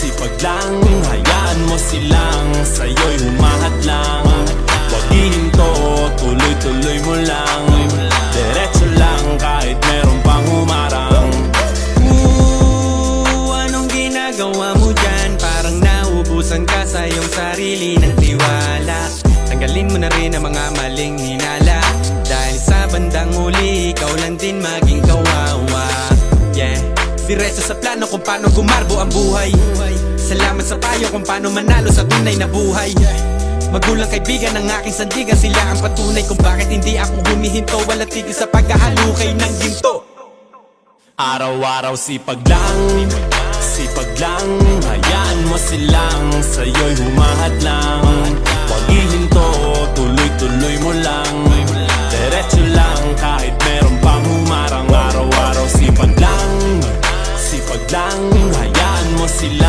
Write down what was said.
Sipag lang, hayaan mo silang Sa'yo'y humahat lang. Huwag ihinto, tuloy-tuloy mo lang. Diretso lang kahit meron pang humarang. Ooh, anong ginagawa mo dyan? Parang naubusan ka sa iyong sarili ng tiwala. Tanggalin mo na rin ang mga maling hinala. Dahil sa bandang huli, ikaw lang din maging kawawa. Yeah Diretso sa plano kung paano gumarbo ang buhay Salamat sa payo kung paano manalo sa tunay na buhay. Magulang kaibigan ng aking sandigan Sila ang patunay kung bakit hindi ako humihinto. Wala tigil sa pagkahalukay ng ginto. Araw-araw sipag lang Sipag lang Hayaan mo silang Sa'yo'y humahat lang. Huwag ihinto Tuloy-tuloy mo lang. Diretso lang Kahit meron pang humarang. Araw-araw sipag lang Sipag lang Hayaan mo sila